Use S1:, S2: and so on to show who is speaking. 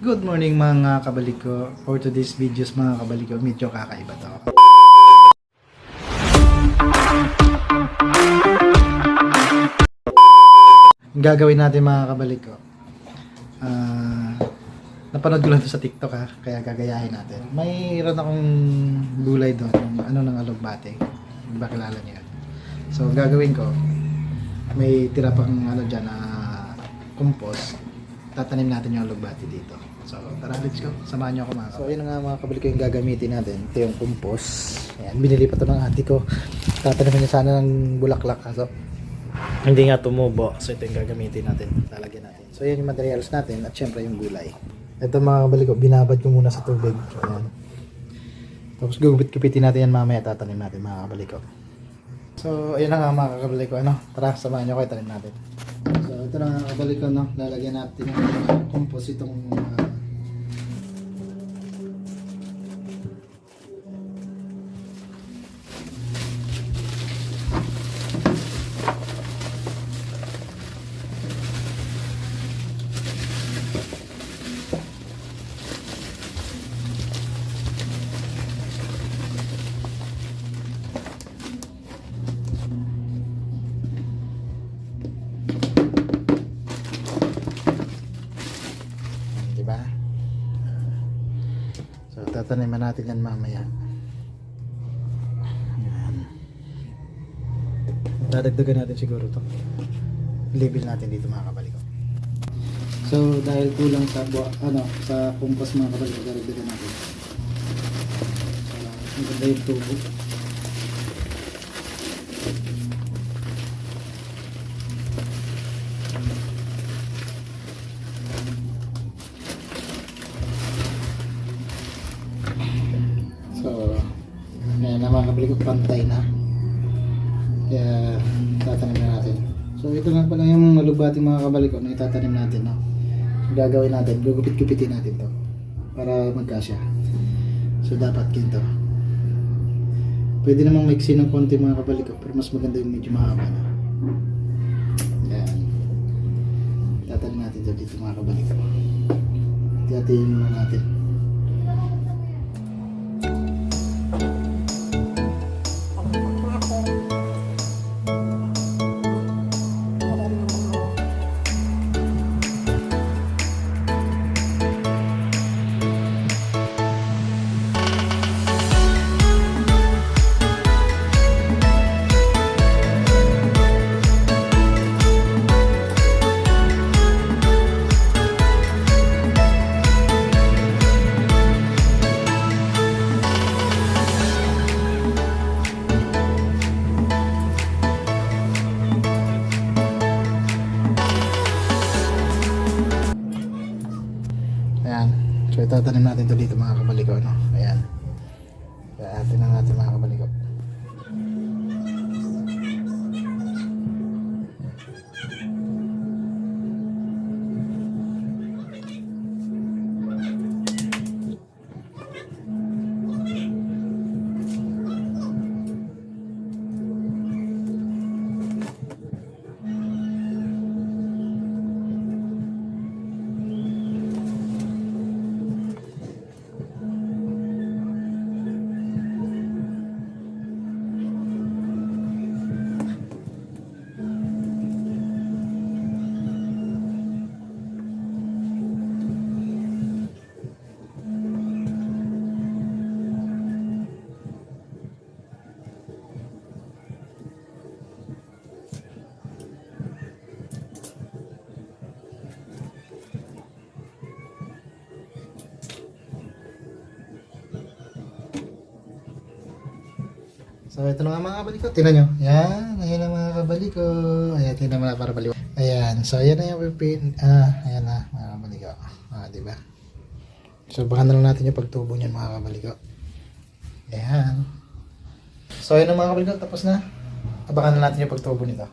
S1: Good morning mga kabaliko. For today's videos mga kabaliko, medyo kakaiba to. Ang gagawin natin mga kabaliko. Ah, napanood ko lang sa TikTok ha, kaya gagayahin natin. Mayroon akong gulay doon, ano ng alugbate. Ba kilala niyo? So, gagawin ko, may tira pang ano dyan na compost. Tatanim natin yung alugbati dito. So, tara, let's go. Samahan niyo ako mga So, ayun nga mga kabalik ko yung gagamitin natin. Ito yung compost. Ayan, binili pa to ng ate ko. Tatanimin niya sana ng bulaklak. Kaso, hindi nga tumubo. So, ito yung gagamitin natin. Lalagyan natin. So, yan yung materials natin at syempre yung gulay. Ito mga kabalik ko, binabad ko muna sa tubig. So, ayan. Tapos gugupit-gupitin natin yan mamaya tatanim natin mga kabalik ko. So, ayun na nga mga kakabalik ko. Ano? Tara, samahan nyo ko itanim natin. Ito na mga kakabalik ko. No? Lalagyan natin yung uh, compost itong uh, Di ba? So, tataniman natin yan mamaya. Yan. Dadagdagan natin siguro to. Level natin dito mga kabalik ko. So, dahil kulang sa ano, sa compost mga kabalik ko, dadagdagan natin. So, ang ganda yung tubo. So, ko, pantay na. Kaya, tatanim na natin. So, ito nga pala yung malubating mga kabalik ko na itatanim natin. No? Gagawin natin, gugupit-gupitin natin to para magkasya. So, dapat ganito. Pwede namang maiksi ng konti mga kabalik ko, pero mas maganda yung medyo mahaba na. Yan. Tatanim natin to dito mga kabalik ko. Tiyatiin muna natin. Itatanim natin to dito mga kabaliko. No? Ayan. Kaya atin na natin mga kabaliko. So ito na nga mga kabaliko. Tingnan nyo. Ayan. Ayan na mga kabaliko. Ayan. Tingnan mo na para baliw. Ayan. So ayan na yung pipin. Ah, ayan na mga kabaliko. Ah, di ba? So baka na lang natin yung pagtubo niyan mga kabaliko. Ayan. So ayan na mga kabaliko. Tapos na. Abangan na natin yung pagtubo nito.